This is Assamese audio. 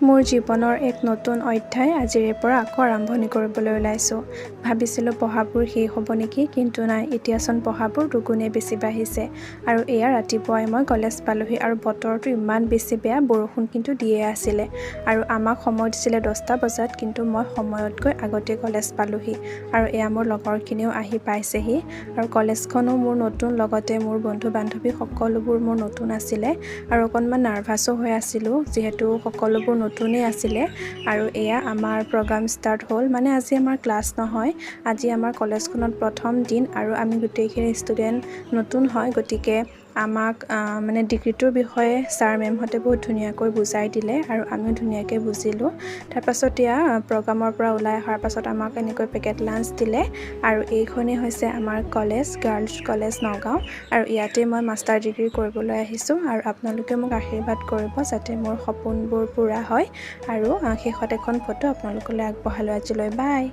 মোৰ জীৱনৰ এক নতুন অধ্যায় আজিৰে পৰা আকৌ আৰম্ভণি কৰিবলৈ ওলাইছোঁ। ভাবিছিলোঁ পঢ়াবোৰ শেষ হ'ব নেকি কিন্তু নাই এতিয়াচোন পঢ়াবোৰ দুগুণে বেছি বাঢ়িছে। আৰু এয়া ৰাতিপুৱাই মই কলেজ পালোহি আৰু বতৰটো ইমান বেছি বেয়া বৰষুণ কিন্তু দিয়ে আছিলে। আৰু আমাক সময় দিছিলে দহটা বজাত কিন্তু মই সময়তকৈ আগতেই কলেজ পালোহি। আৰু এয়া মোৰ লগৰখিনিও আহি পাইছেহি। আৰু কলেজখনো মোৰ নতুন লগতে মোৰ বন্ধু বান্ধৱী সকলোবোৰ মোৰ নতুন আছিলে। আৰু অকণমান নাৰ্ভাছো হৈ আছিলোঁ যিহেতু সকলোবোৰ নতুনেই আছিলে আৰু এয়া আমাৰ প্ৰগ্ৰাম ষ্টাৰ্ট হ'ল। মানে আজি আমাৰ ক্লাছ নহয়, আজি আমাৰ কলেজখনত প্ৰথম দিন আৰু আমি গোটেইখিনি ষ্টুডেণ্ট নতুন হয়। গতিকে আমাক মানে ডিগ্ৰীটোৰ বিষয়ে ছাৰ মেমহঁতে বহুত ধুনীয়াকৈ বুজাই দিলে আৰু আমিও ধুনীয়াকৈ বুজিলোঁ। তাৰপাছত এয়া প্ৰগ্ৰামৰ পৰা ওলাই অহাৰ পাছত আমাক এনেকৈ পেকেট লাঞ্চ দিলে আৰু এইখনেই হৈছে আমাৰ কলেজ গাৰ্লছ কলেজ নগাঁও আৰু ইয়াতে মই মাষ্টাৰ ডিগ্ৰী কৰিবলৈ আহিছোঁ আৰু আপোনালোকে মোক আশীৰ্বাদ কৰিব যাতে মোৰ সপোনবোৰ পূৰা হয় আৰু শেষত এখন ফটো আপোনালোকলৈ আগবঢ়ালোঁ। আজিলৈ বাই।